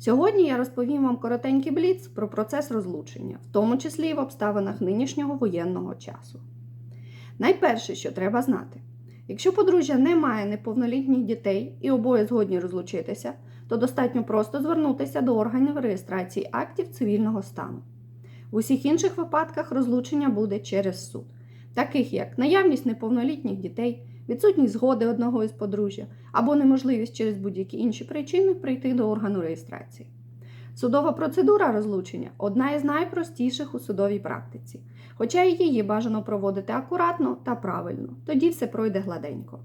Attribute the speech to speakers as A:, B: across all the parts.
A: Сьогодні я розповім вам коротенький бліц про процес розлучення, в тому числі і в обставинах нинішнього воєнного часу. Найперше, що треба знати, якщо подружжя не має неповнолітніх дітей і обоє згодні розлучитися, то достатньо просто звернутися до органів реєстрації актів цивільного стану. В усіх інших випадках розлучення буде через суд, таких як наявність неповнолітніх дітей, відсутність згоди одного із подружжя або неможливість через будь-які інші причини прийти до органу реєстрації. Судова процедура розлучення одна із найпростіших у судовій практиці, хоча і її бажано проводити акуратно та правильно, тоді все пройде гладенько.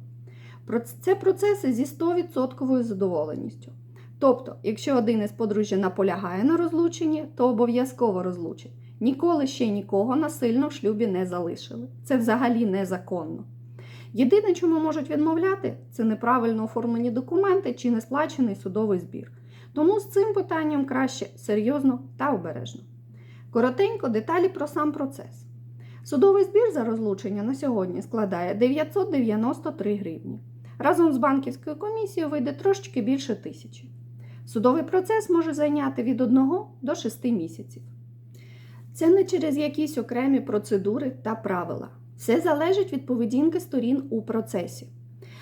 A: Це процеси зі 100% задоволеністю. Тобто, якщо один із подружжя наполягає на розлученні, то обов'язково розлучить. Ніколи ще нікого насильно в шлюбі не залишили. Це взагалі незаконно. Єдине, чому можуть відмовляти, це неправильно оформлені документи чи не сплачений судовий збір. Тому з цим питанням краще серйозно та обережно. Коротенько деталі про сам процес. Судовий збір за розлучення на сьогодні складає 993 гривні. Разом з банківською комісією вийде трошечки більше тисячі. Судовий процес може зайняти від 1 до 6 місяців. Це не через якісь окремі процедури та правила. Все залежить від поведінки сторін у процесі.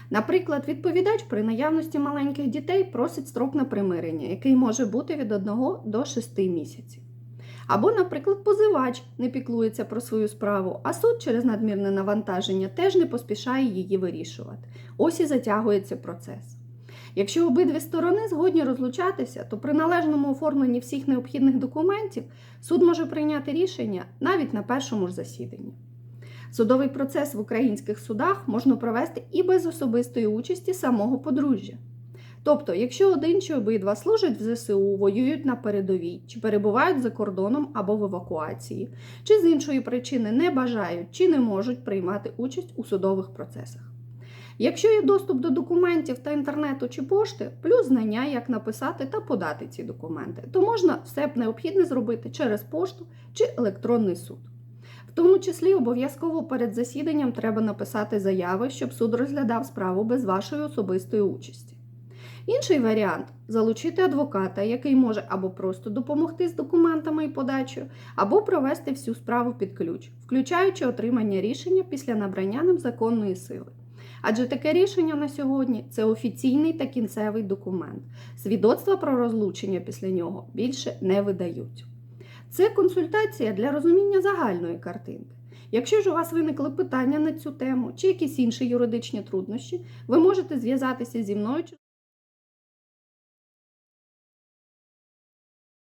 A: Наприклад, відповідач при наявності маленьких дітей просить строк на примирення, який може бути від 1 до 6 місяців. Або, наприклад, позивач не піклується про свою справу, а суд через надмірне навантаження теж не поспішає її вирішувати. Ось і затягується процес. Якщо обидві сторони згодні розлучатися, то при належному оформленні всіх необхідних документів суд може прийняти рішення навіть на першому ж засіданні. Судовий процес в українських судах можна провести і без особистої участі самого подружжя. Тобто, якщо один чи обидва служать в ЗСУ, воюють на передовій, чи перебувають за кордоном або в евакуації, чи з іншої причини не бажають чи не можуть приймати участь у судових процесах. Якщо є доступ до документів та інтернету чи пошти, плюс знання, як написати та подати ці документи, то можна все необхідне зробити через пошту чи електронний суд. Тому числі обов'язково перед засіданням треба написати заяви, щоб суд розглядав справу без вашої особистої участі. Інший варіант залучити адвоката, який може або просто допомогти з документами і подачею, або провести всю справу під ключ, включаючи отримання рішення після набрання ним законної сили. Адже таке рішення на сьогодні це офіційний та кінцевий документ. Свідоцтва про розлучення після нього більше не видають. Це консультація для розуміння загальної картинки. Якщо ж у вас виникли питання на цю тему чи якісь інші юридичні труднощі, ви можете зв'язатися зі мною